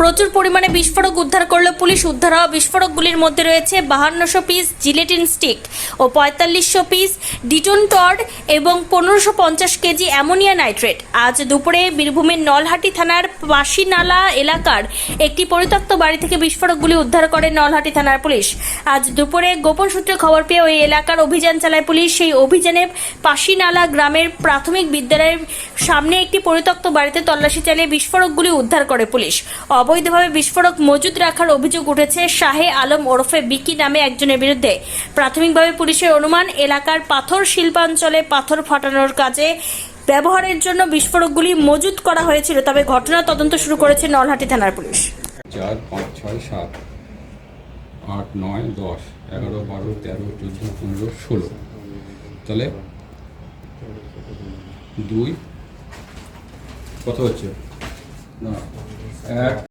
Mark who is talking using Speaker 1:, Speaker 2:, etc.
Speaker 1: প্রচুর পরিমাণে বিস্ফোরক উদ্ধার করল পুলিশ। উদ্ধার হওয়া বিস্ফোরকগুলির মধ্যে রয়েছে বাহান্নশো পিস জিলেটিন স্টিক ও পঁয়তাল্লিশশো পিস ডিটন টর্ড এবং পনেরোশো পঞ্চাশ কেজি অ্যামোনিয়া নাইট্রেট। আজ দুপুরে বীরভূমের নলহাটি থানার পাশিনালা এলাকার একটি পরিত্যক্ত বাড়ি থেকে বিস্ফোরকগুলি উদ্ধার করে নলহাটি থানার পুলিশ। আজ দুপুরে গোপন সূত্রে খবর পেয়ে ওই এলাকার অভিযান চালায় পুলিশ। সেই অভিযানে পাশিনালা গ্রামের প্রাথমিক বিদ্যালয়ের সামনে একটি পরিত্যক্ত বাড়িতে তল্লাশি চালিয়ে বিস্ফোরকগুলি উদ্ধার করে পুলিশ। অবৈধভাবে বিস্ফোরক মজুদ রাখার অভিযোগ উঠেছে শাহে আলম ওরফে বিকি নামে একজনের বিরুদ্ধে। প্রাথমিকভাবে পুলিশের অনুমান, এলাকার পাথর শিল্পাঞ্চলে পাথর ফাটানোর কাজে ব্যবহারের জন্য বিস্ফোরকগুলি মজুত করা হয়েছিল, তবে ঘটনা তদন্ত শুরু করেছে নলহাটি থানার পুলিশ।
Speaker 2: চার, পাঁচ, ছয়, সাত, আট, নয়, দশ, এগারো, বারো, তেরো, চোদ্দ, পনেরো, ষোলো। তাহলে দুই, কত হচ্ছে? না, এক